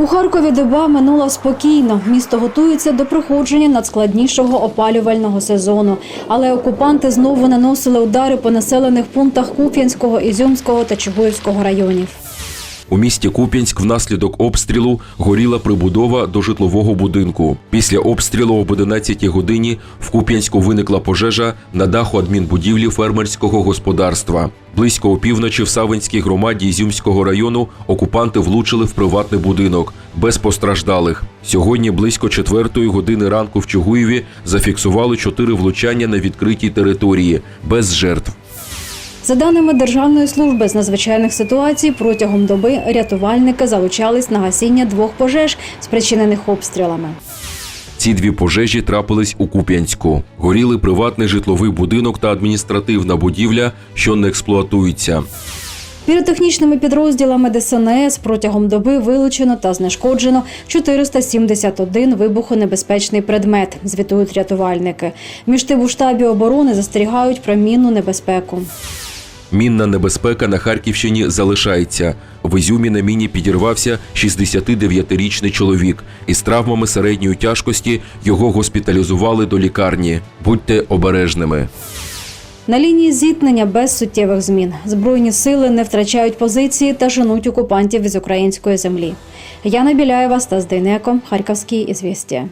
У Харкові доба минула спокійно. Місто готується до проходження надскладнішого опалювального сезону. Але окупанти знову наносили удари по населених пунктах Куп'янського, Ізюмського та Чугуївського районів. У місті Куп'янськ внаслідок обстрілу горіла прибудова до житлового будинку. Після обстрілу об 11 годині в Куп'янську виникла пожежа на даху адмінбудівлі фермерського господарства. Близько опівночі в Савинській громаді Ізюмського району окупанти влучили в приватний будинок без постраждалих. Сьогодні близько четвертої години ранку в Чугуєві зафіксували чотири влучання на відкритій території без жертв. За даними Державної служби з надзвичайних ситуацій, протягом доби рятувальники залучались на гасіння двох пожеж, спричинених обстрілами. Ці дві пожежі трапились у Куп'янську. Горіли приватний житловий будинок та адміністративна будівля, що не експлуатується. Піротехнічними підрозділами ДСНС протягом доби вилучено та знешкоджено 471 вибухонебезпечний предмет, звітують рятувальники. Між тим у штабі оборони застерігають про мінну небезпеку. Мінна небезпека на Харківщині залишається. В Ізюмі на міні підірвався 69-річний чоловік. Із травмами середньої тяжкості його госпіталізували до лікарні. Будьте обережними. На лінії зіткнення без суттєвих змін збройні сили не втрачають позиції та женуть окупантів із української землі. Яна Біляєва, Стас Дейнеко, Харківські ізвістія.